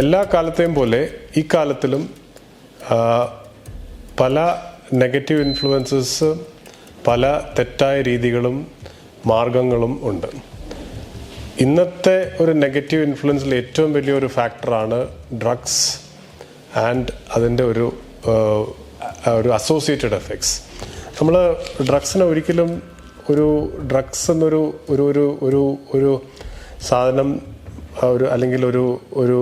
എല്ലാ കാലത്തെയും പോലെ ഈ കാലത്തിലും പല നെഗറ്റീവ് ഇൻഫ്ലുവൻസസ് പല തെറ്റായ രീതികളും മാർഗങ്ങളും ഉണ്ട്. ഇന്നത്തെ ഒരു നെഗറ്റീവ് ഇൻഫ്ലുവൻസിൽ ഏറ്റവും വലിയൊരു ഫാക്ടറാണ് ഡ്രഗ്സ് ആൻഡ് അതിന്റെ ഒരു ഒരു അസോസിയേറ്റഡ് എഫക്ട്സ് നമ്മൾ ഡ്രഗ്സിനെ ഒരിക്കലും ഒരു ഡ്രഗ്സ് എന്നൊരു ഒരു ഒരു ഒരു ഒരു സാധനം ഒരു അല്ലെങ്കിൽ ഒരു ഒരു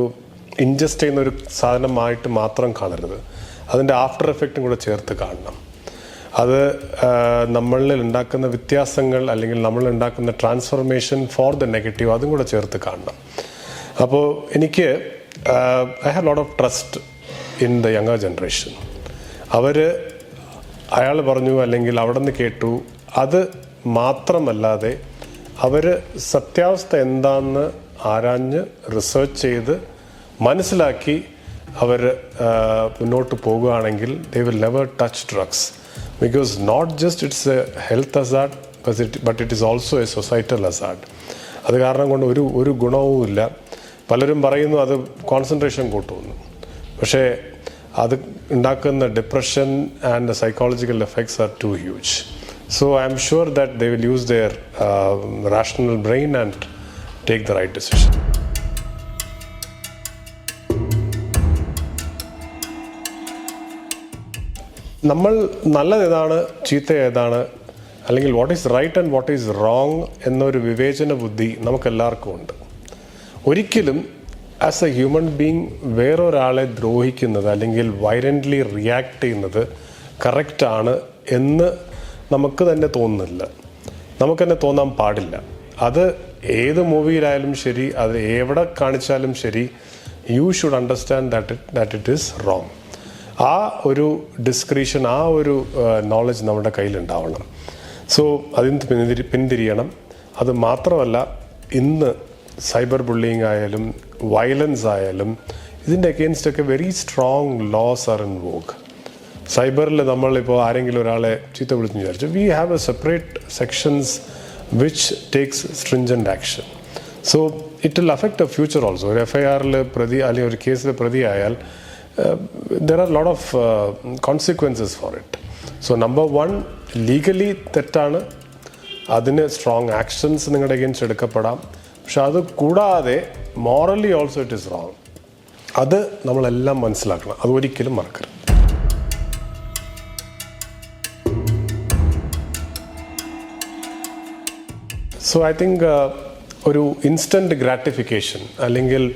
ഇൻജസ്റ്റ് ചെയ്യുന്ന ഒരു സാധനമായിട്ട് മാത്രം കാണരുത്. അതിന്റെ ആഫ്റ്റർ എഫക്റ്റും കൂടെ ചേർത്ത് കാണണം. അത് നമ്മളിൽ ഉണ്ടാക്കുന്ന വ്യത്യാസങ്ങൾ അല്ലെങ്കിൽ നമ്മൾ ഉണ്ടാക്കുന്ന ട്രാൻസ്ഫോർമേഷൻ ഫോർ ദ നെഗറ്റീവ് അതും കൂടെ ചേർത്ത് കാണണം. അപ്പോൾ എനിക്ക് I have lot of trust in the younger generation അവർ അയാൾ പറഞ്ഞു അല്ലെങ്കിൽ അവിടെ നിന്ന് കേട്ടു അത് മാത്രമല്ലാതെ അവർ സത്യാവസ്ഥ എന്താണെന്ന് ആരാഞ്ഞ് റിസർച്ച് ചെയ്ത് മനസ്സിലാക്കി അവർ മുന്നോട്ട് പോകുകയാണെങ്കിൽ they will never touch drugs because not just it's a health hazard but it is also a societal hazard അത് കാരണം കൊണ്ട് ഒരു ഒരു ഗുണവുമില്ല പലരും പറയുന്നു അത് കോൺസെൻട്രേഷൻ കൂട്ടുമെന്ന് പക്ഷേ അത് ഉണ്ടാക്കുന്ന depression and psychological effects are too huge so I'm sure that they will use their rational brain and take the right decision നമ്മൾ നല്ലത് ഏതാണ്? ചീത്ത ഏതാണ്? അല്ലെങ്കിൽ what is right and what is wrong എന്നൊരു വിവേചന ബുദ്ധി നമുക്കെല്ലാവർക്കും ഉണ്ട്. ഒരിക്കലും ആസ് എ ഹ്യൂമൻ ബീങ് വേറൊരാളെ ദ്രോഹിക്കുന്നത് അല്ലെങ്കിൽ വയലന്റ്ലി റിയാക്ട് ചെയ്യുന്നത് കറക്റ്റാണ് എന്ന് നമുക്ക് തന്നെ തോന്നുന്നില്ല. നമുക്ക് തന്നെ തോന്നാൻ പാടില്ല. അത് ഏത് മൂവിയിലായാലും ശരി അത് എവിടെ കാണിച്ചാലും ശരി you should understand that it that it is wrong ആ ഒരു ഡിസ്ക്രീഷൻ ആ ഒരു നോളജ് നമ്മുടെ കയ്യിലുണ്ടാവണം. സോ അതിന് പിന്തിരി പിന്തിരിയണം. അത് മാത്രമല്ല ഇന്ന് സൈബർ ബുള്ളിങ് ആയാലും വയലൻസ് ആയാലും ഇതിന്റെ അഗെയിൻസ്റ്റ് ഒക്കെ very strong laws are in vogue സൈബറിൽ നമ്മളിപ്പോൾ ആരെങ്കിലും ഒരാളെ ചീത്ത വിളിച്ചു വിചാരിച്ചു we have a separate sections which takes stringent action so it will affect a future also ഒരു എഫ് ഐ ആറിൽ പ്രതി അല്ലെങ്കിൽ ഒരു കേസിൽ പ്രതി ആയാൽ there are lot of consequences for it so number one legally തെറ്റാണ്. അതിന് സ്ട്രോങ് ആക്ഷൻസ് നിങ്ങളുടെ അഗെയിൻസ്റ്റ് എടുക്കപ്പെടാം. പക്ഷെ അത് കൂടാതെ morally also it is wrong അത് നമ്മളെല്ലാം മനസ്സിലാക്കണം. അത് ഒരിക്കലും മറക്കരുത്. സോ ഐ തിങ്ക് ഒരു ഇൻസ്റ്റന്റ് ഗ്രാറ്റിഫിക്കേഷൻ അല്ലെങ്കിൽ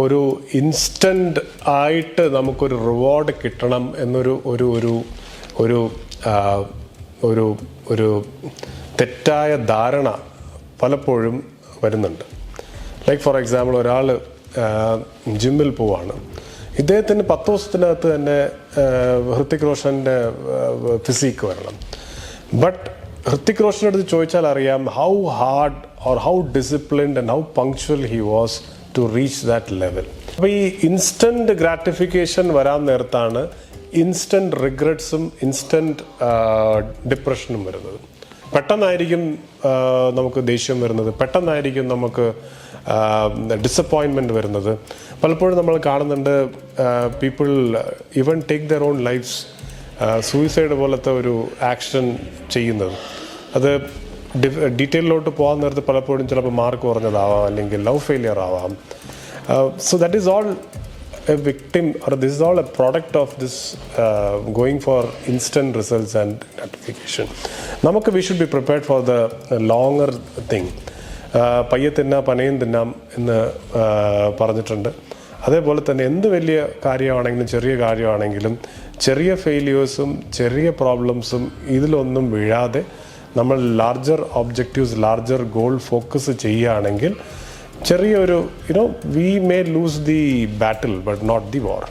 ഒരു ഇൻസ്റ്റന്റ് ആയിട്ട് നമുക്കൊരു റിവാർഡ് കിട്ടണം എന്നൊരു ഒരു ഒരു ഒരു ഒരു ഒരു തെറ്റായ ധാരണ പലപ്പോഴും വരുന്നുണ്ട്. ലൈക്ക് ഫോർ എക്സാമ്പിൾ ഒരാൾ ജിമ്മിൽ പോവാണ്. ഇദ്ദേഹത്തിന് പത്ത് ദിവസത്തിനകത്ത് തന്നെ ഹൃത്തിക് റോഷന്റെ ഫിസിക്ക് വരണം. ബട്ട് ഹൃത്തിക് റോഷന്റെ അടുത്ത് ചോദിച്ചാൽ അറിയാം how hard or how disciplined and how punctual he was to reach that level അപ്പോൾ ഈ ഇൻസ്റ്റന്റ് ഗ്രാറ്റിഫിക്കേഷൻ വരാൻ നേരത്താണ് ഇൻസ്റ്റന്റ് റിഗ്രറ്റ്സും ഇൻസ്റ്റന്റ് ഡിപ്രഷനും വരുന്നത്. പെട്ടെന്നായിരിക്കും നമുക്ക് ദേഷ്യം വരുന്നത്. പെട്ടെന്നായിരിക്കും നമുക്ക് ഡിസപ്പോയിൻമെന്റ് വരുന്നത്. പലപ്പോഴും നമ്മൾ കാണുന്നുണ്ട് people even take their own lives suicide പോലത്തെ ഒരു ആക്ഷൻ ചെയ്യുന്നത്. അത് ഡീറ്റെയിലോട്ട് പോകാൻ നേരത്തെ പലപ്പോഴും ചിലപ്പോൾ മാർക്ക് കുറഞ്ഞതാവാം അല്ലെങ്കിൽ ലവ് ഫെയിലിയർ ആവാം. So that is all a victim or this is all a product of this going for instant results and notification നമുക്ക് we should be prepared for the longer thing പയ്യെ തിന്നാം പനയും തിന്നാം എന്ന് പറഞ്ഞിട്ടുണ്ട്. അതേപോലെ തന്നെ എന്ത് വലിയ കാര്യമാണെങ്കിലും ചെറിയ കാര്യമാണെങ്കിലും ചെറിയ ഫെയിലിയേഴ്സും ചെറിയ പ്രോബ്ലംസും ഇതിലൊന്നും വീഴാതെ നമ്മൾ larger objectives larger goal focus ചെയ്യുകയാണെങ്കിൽ ചെറിയൊരു you know we may lose the battle but not the war